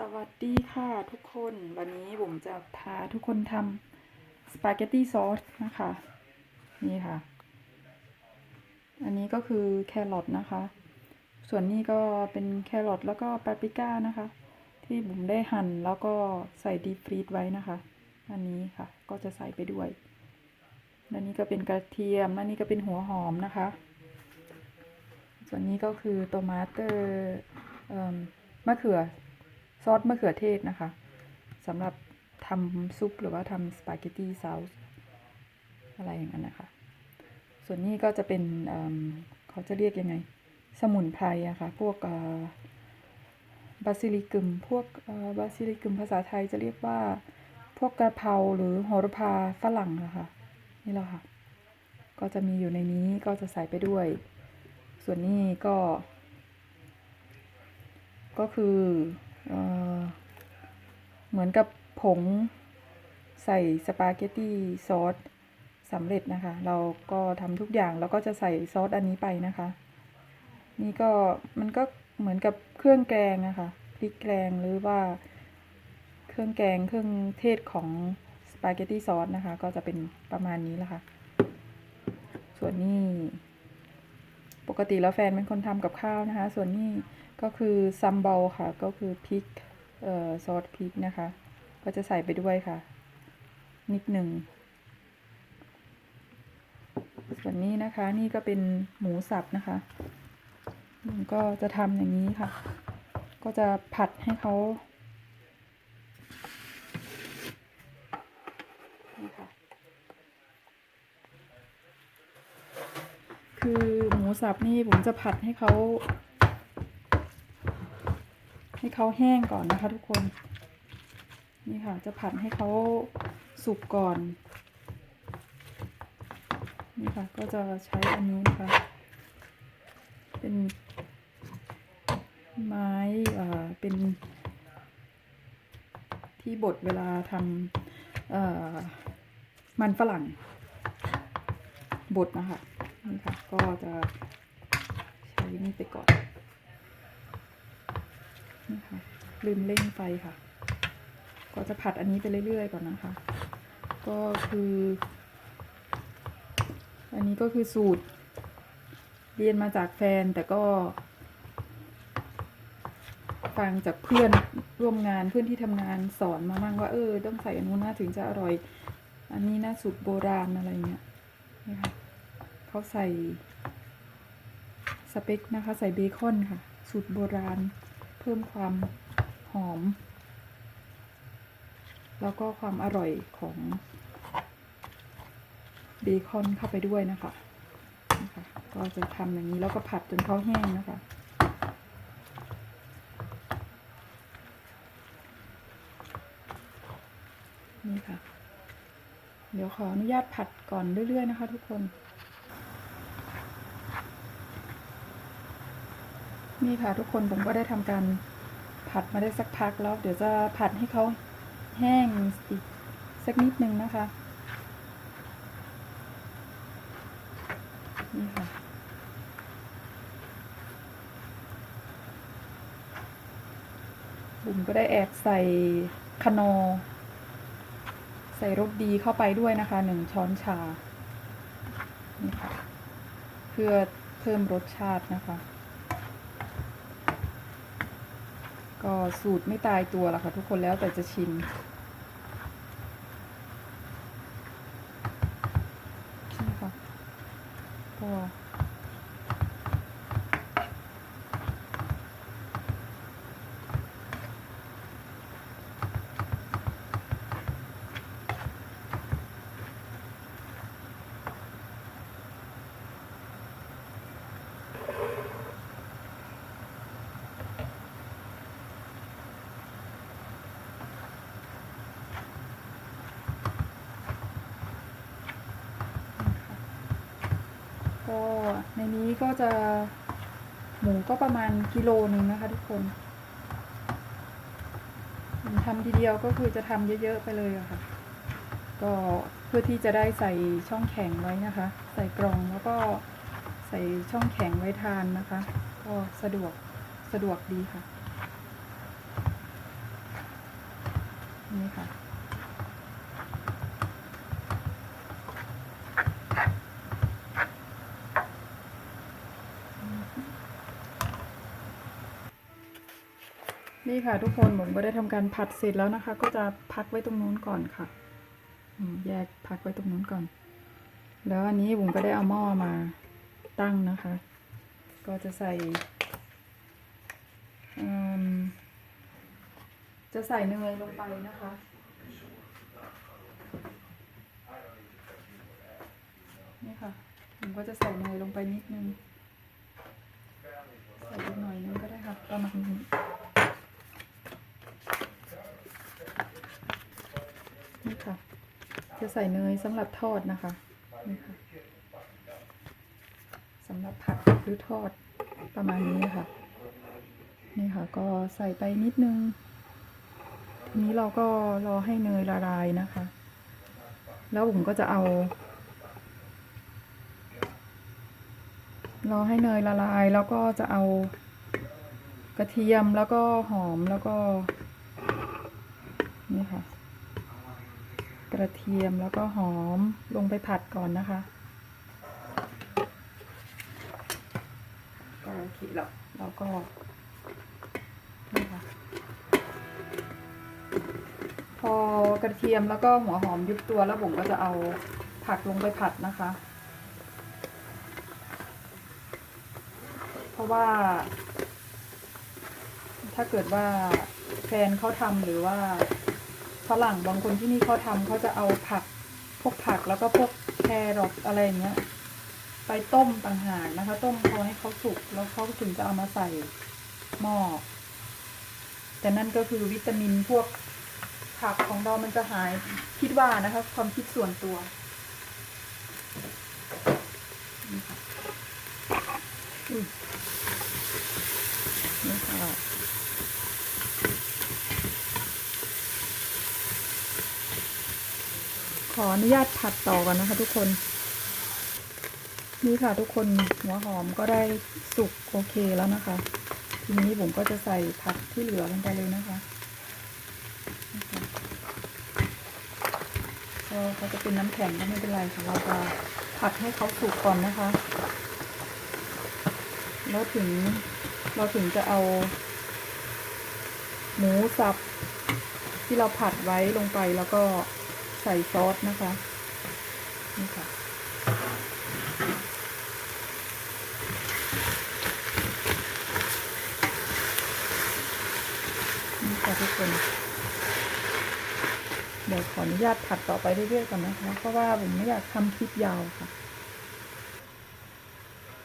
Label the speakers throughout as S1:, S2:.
S1: สวัสดีค่ะทุกคนวันนี้ผมจะพาทุกคนทำสปาเกตตี้ซอสนะคะ นี่ค่ะ อันนี้ก็คือแครอทนะคะ ส่วนนี้ก็เป็นแครอทแล้วก็ปาปริก้านะคะ ที่ผมได้หั่นแล้วก็ใส่ดีฟรีดไว้นะคะ อันนี้ค่ะก็จะใส่ไปด้วยและนี่ก็เป็นกระเทียมและนี่ก็เป็นหัวหอมนะคะ ส่วนนี้ก็คือโตมาเตอร์อมะเขือ ซอสมะเขือเทศนะคะสำหรับทำซุปหรือว่าทำสปาเกตตี้ซอสอะไรอย่างนั้นนะคะ ส่วนนี้ก็จะเป็นเเขาจะเรียกยังไง สมุนไพรอะค่ะ พวกบาซิลิกุมพวกบาซิลิกุมภาษาไทยจะเรียกว่า พวกกระเพราหรือโหระพาฝรั่งนะคะ นี่แหละค่ะ ก็จะมีอยู่ในนี้ก็จะใส่ไปด้วย ส่วนนี้ก็ ก็คือ เเหมือนกับผงใส่สปาเกตตี้ซอสสำเร็จนะคะ เราก็ทำทุกอย่างแล้วก็จะใส่ซอสอันนี้ไปนะคะ นี่ก็มันก็เหมือนกับเครื่องแกงอะคะพริกแกงหรือว่า เครื่องแกงเครื่องเทศของสปาเกตตี้ซอสนะคะ ก็จะเป็นประมาณนี้ละค่ะ ส่วนนี้ ปกติแล้วแฟนเป็นคนทำกับข้าวนะคะ ส่วนนี้ก็คือซัมเบลค่ะ ก็คือพริกเอ่อซอสพริกนะคะ ก็จะใส่ไปด้วยค่ะ นิดหนึ่ง ส่วนนี้นะคะนี่ก็เป็นหมูสับนะคะก็จะทำอย่างนี้ค่ะ ก็จะผัดให้เขานี่ค่ะ คือหมูสับนี่ผมจะผัดให้เขาให้เขาแห้งก่อนนะคะทุกคน นี่ค่ะจะผัดให้เขาสุกก่อน นี่ค่ะก็จะใช้อันนี้นะคะเป็นไม้เอ่อเป็น ที่บดเวลาทำเอ่อมันฝรั่งบดนะคะ นี่ค่ะ ก็จะใช้นี่ไปก่อน นี่ค่ะ ลืมเร่งไฟค่ะ ก็จะผัดอันนี้ไปเรื่อยๆก่อนนะคะ ก็คือ อันนี้ก็คือสูตร เรียนมาจากแฟนแต่ก็ ฟังจากเพื่อนร่วมงานเพื่อนที่ทำงานสอนมามั่งว่าเออ ต้องใส่อันนู้นนะถึงจะอร่อย อันนี้นะสูตรโบราณอะไรเงี้ยนี่ค่ะ เขาใส่สเต็กนะคะ ใส่เบคอนค่ะ สูตรโบราณ เพิ่มความหอม แล้วก็ความอร่อยของเบคอนเข้าไปด้วยนะคะนะคะ ก็จะทำอย่างนี้แล้วก็ผัดจนเขาแห้งนะคะนี่ค่ะ เดี๋ยวขออนุญาตผัดก่อนเรื่อย ๆ นะคะทุกคน นี่ค่ะทุกคนผมก็ได้ทำการผัดมาได้สักพักแล้ว เดี๋ยวจะผัดให้เขาแห้งอีกสักนิดนึงนะคะ นี่ค่ะบุ๋มก็ได้แอบใส่คนอใส่รสดีเข้าไปด้วยนะคะหนึ่งช้อนชา นี่ค่ะ เพื่อเพิ่มรสชาตินะคะ ก็สูตรไม่ตายตัวละค่ะทุกคนแล้วแต่จะชิม นี่ค่ะก็ก็ในนี้ก็จะหมูก็ประมาณกิโลหนึ่งนะคะทุกคนทำทีเดียวก็คือจะทำเยอะๆไปเลยอะค่ะ ก็เพื่อที่จะได้ใส่ช่องแข็งไว้นะคะ ใส่กล่องแล้วก็ใส่ช่องแข็งไว้ทานนะคะ ก็สะดวกสะดวกดีค่ะ นี่ค่ะ นี่ค่ะทุกคนผมก็ได้ทำการผัดเสร็จแล้วนะคะ ก็จะพักไว้ตรงนู้นก่อนค่ะอแยกพักไว้ตรงนู้นก่อน แล้วอันนี้ผมก็ได้เอาหม้อมาตั้งนะคะ ก็จะใส่จะใส่เนยลงไปนะคะ นี่ค่ะผมก็จะใส่เนยลงไปนิดนึง ใส่อีกหน่อยนึงก็ได้ค่ะ ประมาณนี้ค่ะ จะใส่เนยสำหรับทอดนะคะนี่ค่ะสำหรับผัดหรือทอดประมาณนี้ค่ะนี่ค่ะ ก็ใส่ไปนิดนึง ทีนี้เราก็รอให้เนยละลายนะคะ แล้วผมก็จะเอา รอให้เนยละลายแล้วก็จะเอากระเทียมแล้วก็หอมแล้วก็ นี่ค่ะ กระเทียมแล้วก็หอมลงไปผัดก่อนนะคะก็โอเคแล้วแล้วก็นี่ค่ะพอกระเทียมแล้วก็หัวหอมยุบตัวแล้วผมก็จะเอาผักลงไปผัดนะคะ เพราะว่า ถ้าเกิดว่าแฟนเขาทำหรือว่า ฝรั่งบางคนที่นี่เขาทำเขาจะเอาผัก พวกผักแล้วก็พวกแครอทอะไรอย่างเงี้ย ไปต้มต่างหากนะคะ ต้มพอให้เขาสุกแล้วเขาถึงจะเอามาใส่หม้อแต่นั่นก็คือวิตามินพวกผักของเรามันจะหายคิดว่านะคะ ความคิดส่วนตัวนี่ค่ะอุ้ยนี่ค่ะ ขออนุญาตผัดต่อก่อนนะคะ ทุกคน นี่ค่ะทุกคนหัวหอมก็ได้สุกโอเคแล้วนะคะ ทีนี้ผมก็จะใส่ผักที่เหลือลงไปเลยนะคะก็เขาจะเป็นน้ำแข็งก็ไม่เป็นไรค่ะเราจะผัดให้เขาสุกก่อนนะคะ แล้วถึงเราถึงจะเอา หมูสับที่เราผัดไว้ลงไปแล้วก็ ใส่ซอสนะคะ นี่ค่ะ นี่ค่ะทุกคน เดี๋ยวขออนุญาตผัดต่อไปเรื่อยๆก่อนนะคะ เพราะว่าผมไม่อยากทำคลิปยาวค่ะ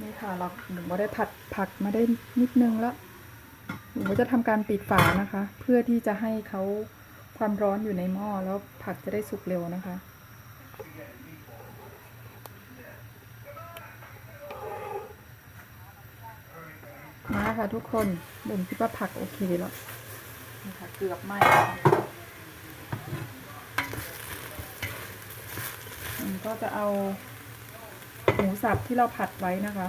S1: นี่ค่ะเราหนูก็ได้ผัดผักมาได้นิดนึงแล้วหนูก็จะทำการปิดฝานะคะ เพื่อที่จะให้เขา ความร้อนอยู่ในหม้อแล้วผักจะได้สุกเร็วนะคะ มาค่ะทุกคนเบ่งคิดว่าผักโอเคแล้วนี่ค่ะเกือบไหม้แล้วมันก็จะเอาหมูสับที่เราผัดไว้นะคะ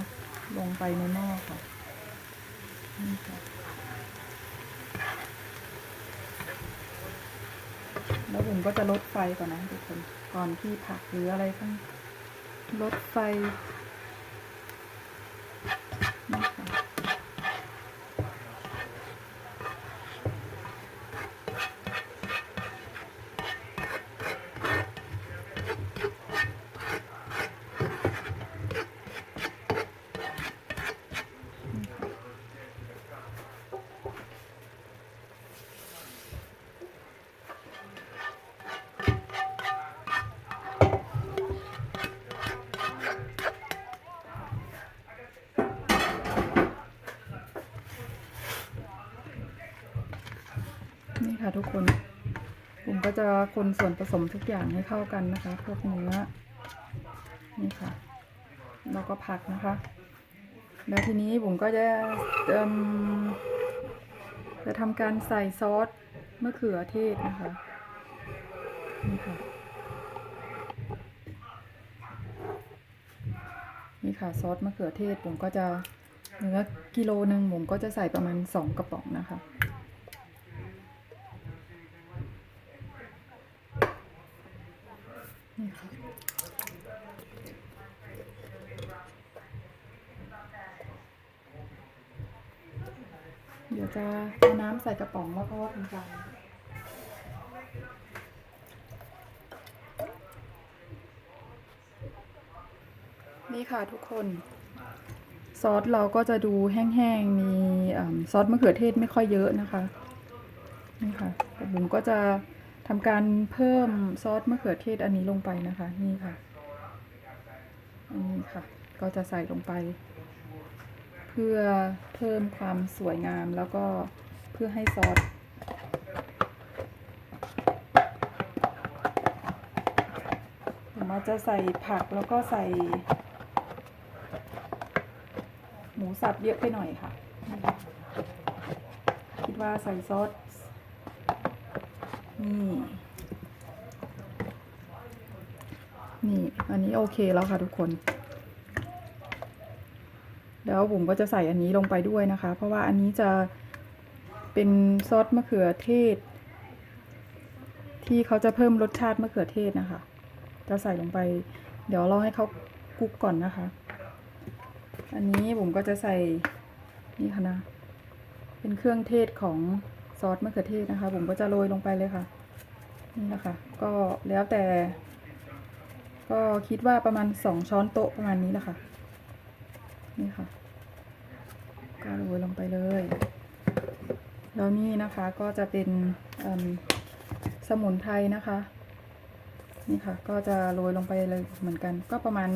S1: ลงไปในหม้อค่ะนี่ค่ะ แล้วผมก็จะลดไฟก่อนนะทุกคน ก่อนที่ผักหรืออะไรต้องลดไฟ ทุกคนผมก็จะคนส่วนผสมทุกอย่างให้เข้ากันนะคะ พวกเนื้อนี่ค่ะแล้วก็ผักนะคะ แล้วทีนี้ผมก็จะจะทำการใส่ซอสมะเขือเทศนะคะนี่ค่ะนี่ค่ะซอสมะเขือเทศผมก็จะเนื้อกิโลหนึ่งผมก็จะใส่ประมาณสองกระป๋องนะคะ นี่ค่ะเดี๋ยวจะเอาน้ำใส่กระป๋องแล้วก็ทำการนี่ค่ะทุกคน ซอสเราก็จะดูแห้งๆ มีซอสมะเขือเทศไม่ค่อยเยอะนะคะ นี่ค่ะแต่บุ๋มก็จะ ทำการเพิ่มซอสมะเขือเทศอันนี้ลงไปนะคะ นี่ค่ะ อันนี้ค่ะ ก็จะใส่ลงไป เพื่อเพิ่มความสวยงามแล้วก็เพื่อให้ซอสผมาจะใส่ผักแล้วก็ใส่ หมูสับเยอะไปหน่อยค่ะ คิดว่าใส่ซอส นี่ นี่ อันนี้โอเคแล้วค่ะทุกคน แล้วผมก็จะใส่อันนี้ลงไปด้วยนะคะ เพราะว่าอันนี้จะเป็นซอสมะเขือเทศ ที่เขาจะเพิ่มรสชาติมะเขือเทศนะคะ จะใส่ลงไป เดี๋ยวราให้เขาคุกก่อนนะคะ อันนี้ผมก็จะใส่นี่ค่ะนะ เป็นเครื่องเทศของ ซอสมะเขือเทศนะคะ ผมก็จะโรยลงไปเลยค่ะ นี่นะคะ ก็แล้วแต่ ก็คิดว่าประมาณสองช้อนโต๊ะประมาณนี้แหละค่ะ นี่ค่ะ ก็โรยลงไปเลย แล้วนี่นะคะก็จะเป็นสมุนไพรนะคะ นี่ค่ะ ก็จะโรยลงไปเลยเหมือนกัน ก็ประมาณ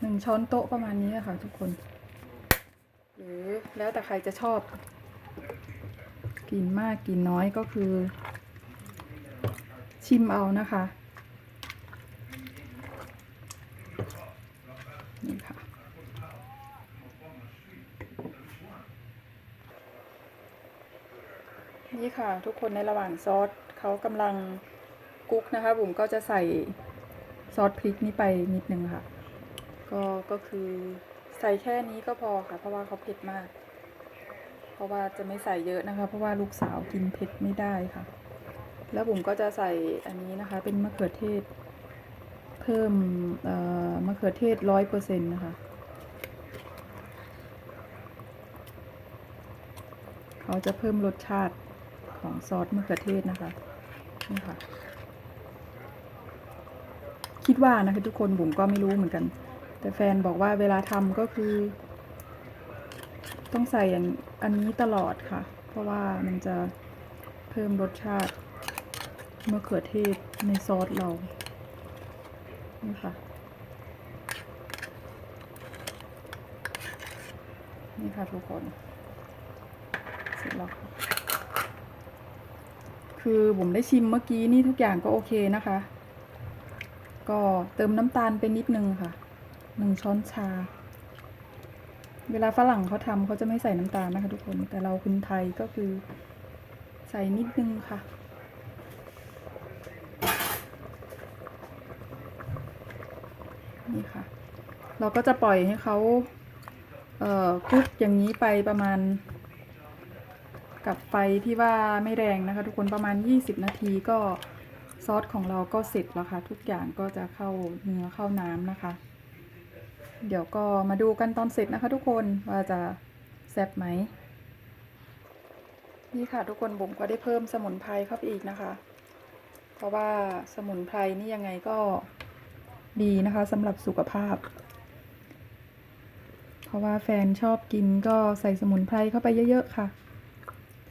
S1: หนึ่งช้อนโต๊ะประมาณนี้ค่ะ ทุกคน หรือแล้วแต่ใครจะชอบ กินมากกินน้อยก็คือ ชิมเอานะคะนี่ค่ะนี่ค่ะ ทุกคนในระหว่างซอสเขากำลังกุ๊กนะคะบุ๋มก็จะใส่ซอสพริกนี้ไปนิดนึงค่ะ ก็ก็คือใส่แค่นี้ก็พอค่ะ เพราะว่าเขาเผ็ดมาก เพราะว่าจะไม่ใส่เยอะนะคะ เพราะว่าลูกสาวกินเผ็ดไม่ได้ค่ะ แล้วบุ๋มก็จะใส่อันนี้นะคะ เป็นมะเขือเทศ เพิ่มเอ่อมะเขือเทศร้อยเปอร์เซ็นต์นะคะเขาจะเพิ่มรสชาติของซอสมะเขือเทศนะคะนี่ค่ะคิดว่านะคะทุกคนบุ๋มก็ไม่รู้เหมือนกัน แต่แฟนบอกว่าเวลาทำก็คือ ต้องใส่อย่าง อันนี้ตลอดค่ะ เพราะว่ามันจะเพิ่มรสชาติมะเขือเทศในซอสเรา นี่ค่ะ นี่ค่ะทุกคน เสร็จแล้วค่ะ คือผมได้ชิมเมื่อกี้นี่ทุกอย่างก็โอเคนะคะ ก็เติมน้ำตาลไปนิดนึงค่ะ หนึ่งช้อนชา เวลาฝรั่งเขาทำเขาจะไม่ใส่น้ำตาลนะคะทุกคน แต่เราคนไทยก็คือใส่นิดนึงค่ะนี่ค่ะ เราก็จะปล่อยให้เขาเอ่อคลุกอย่างนี้ไปประมาณ กับไฟที่ว่าไม่แรงนะคะ ทุกคนประมาณ 20 นาทีก็ซอสของเราก็เสร็จแล้วค่ะ ทุกอย่างก็จะเข้าเนื้อเข้าน้ำนะคะ เดี๋ยวก็มาดูกันตอนเสร็จนะคะทุกคนว่าจะแซ่บไหม นี่ค่ะทุกคนบุ๋มก็ได้เพิ่มสมุนไพรเข้าไปอีกนะคะ เพราะว่าสมุนไพรนี่ยังไงก็ดีนะคะสำหรับสุขภาพ เพราะว่าแฟนชอบกินก็ใส่สมุนไพรเข้าไปเยอะๆค่ะ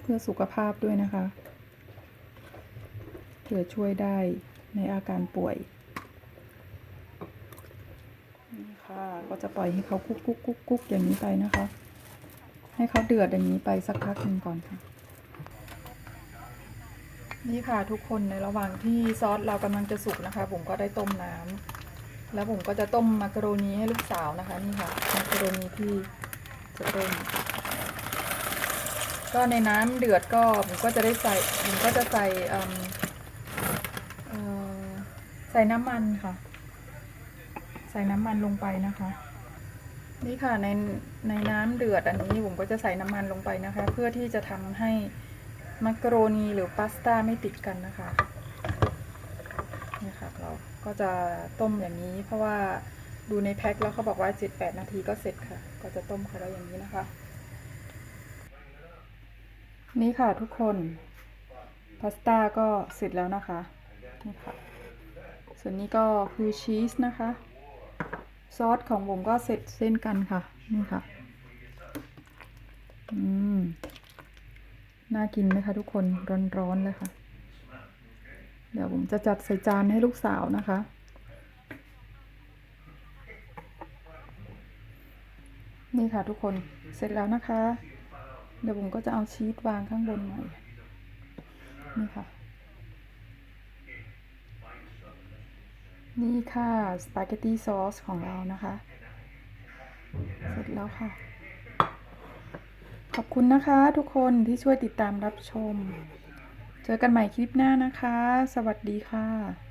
S1: เพื่อสุขภาพด้วยนะคะเพื่อช่วยได้ในอาการป่วย นี่ค่ะ ก็จะปล่อยให้เขากุ๊กกุ๊กกุ๊กกุ๊กอย่างนี้ไปนะคะ ให้เขาเดือดอย่างนี้ไปสักพักหนึ่งก่อนค่ะ นี่ค่ะทุกคนในระหว่างที่ซอสเรากำลังจะสุกนะคะ ผมก็ได้ต้มน้ำแล้วผมก็จะต้มมักกะโรนีให้ลูกสาวนะคะนี่ค่ะมักกะโรนีที่จะต้มก็ในน้ำเดือดก็ผมก็จะได้ใส่ผมก็จะใส่ใส่น้ำมันค่ะ ส่น้ำมันลงไปนะคะ นี่ค่ะในในน้ำเดือดอันนี้ผมก็จะใส่น้ำมันลงไปนะคะ เพื่อที่จะทำให้มักกะโรนีหรือพาสต้าไม่ติดกันนะคะนี่ค่ะเราก็จะต้มอย่างนี้ เพราะว่าดูในแพ็คแล้วเขาบอกว่า 7-8 นาทีก็เสร็จค่ะ ก็จะต้มเขาไว้อย่างนี้นะคะ นี่ค่ะทุกคนพาสต้าก็เสร็จแล้วนะคะนี่ค่ะส่วนนี้ก็คือชีสนะคะ ซอสของผมก็เสร็จเส้นกันค่ะ นี่ค่ะ อืม น่ากินไหมคะทุกคน ร้อนๆเลยค่ะ เดี๋ยวผมจะจัดใส่จานให้ลูกสาวนะคะ นี่ค่ะทุกคน เสร็จแล้วนะคะ เดี๋ยวผมก็จะเอาชีสวางข้างบนหน่อย นี่ค่ะ นี่ค่ะ สปาเกตตี้ซอสของเรานะคะ เสร็จแล้วค่ะ ขอบคุณนะคะทุกคนที่ช่วยติดตามรับชม เจอกันใหม่คลิปหน้านะคะ สวัสดีค่ะ